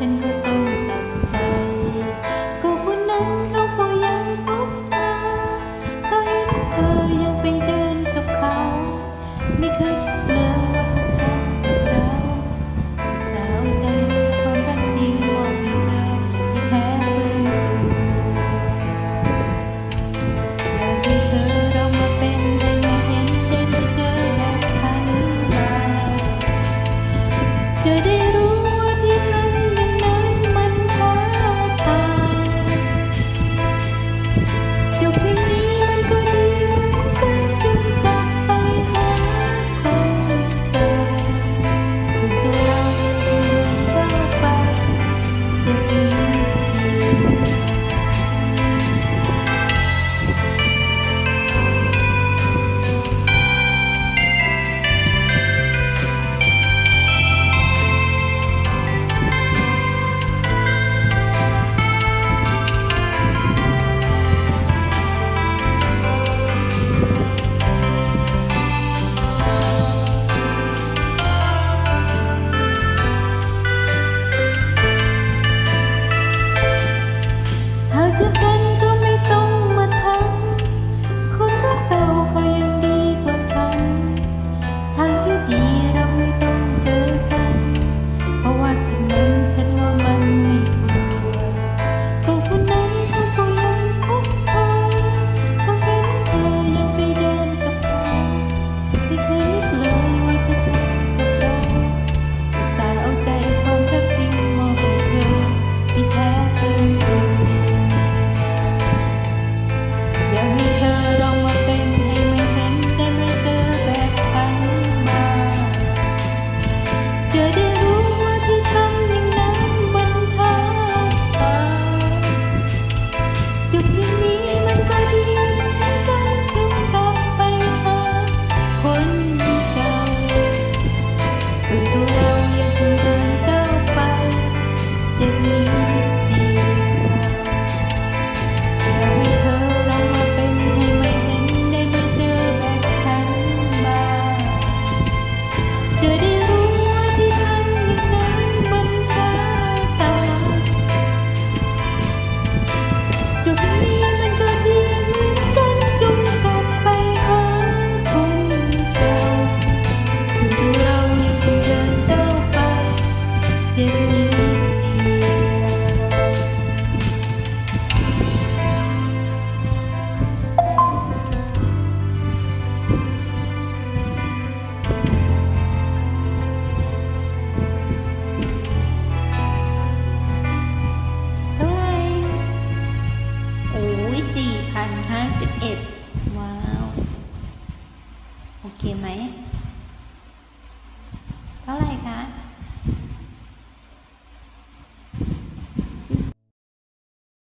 and ยสี่พันห้าสิบเอ็ดว้าว โอเคไหมเท่าไหร่คะ